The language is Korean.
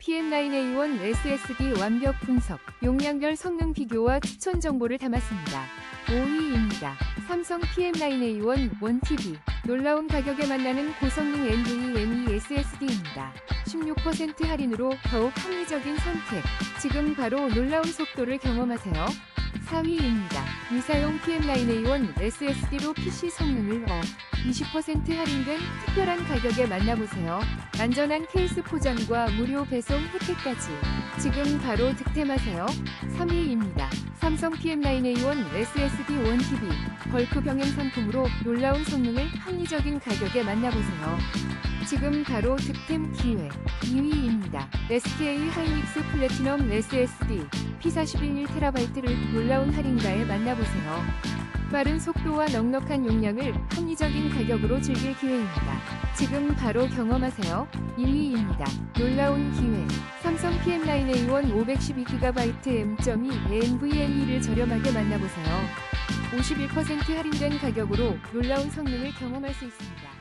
PM9A1 SSD 완벽 분석, 용량별 성능 비교와 추천 정보를 담았습니다. 5위입니다. 삼성 PM9A1 1TB 놀라운 가격에 만나는 고성능 NVMe SSD입니다. 16% 할인으로 더욱 합리적인 선택. 지금 바로 놀라운 속도를 경험하세요. 4위입니다. 미사용 PM9A1 SSD로 PC 성능을 업. 20% 할인된 특별한 가격에 만나보세요. 안전한 케이스 포장과 무료 배송 혜택까지. 지금 바로 득템하세요. 3위입니다. 삼성 PM9A1 SSD 1TB 벌크 병행 상품으로 놀라운 성능을 합리적인 가격에 만나보세요. 지금 바로 득템 기회. 2위입니다. SK 하이닉스 플래티넘 SSD P41 1TB를 놀라운 할인가에 만나보세요. 빠른 속도와 넉넉한 용량을 합리적인 가격으로 즐길 기회입니다. 지금 바로 경험하세요. 1위입니다. 기회. 삼성 PM9A1 512GB M.2 NVMe를 저렴하게 만나보세요. 51% 할인된 가격으로 놀라운 성능을 경험할 수 있습니다.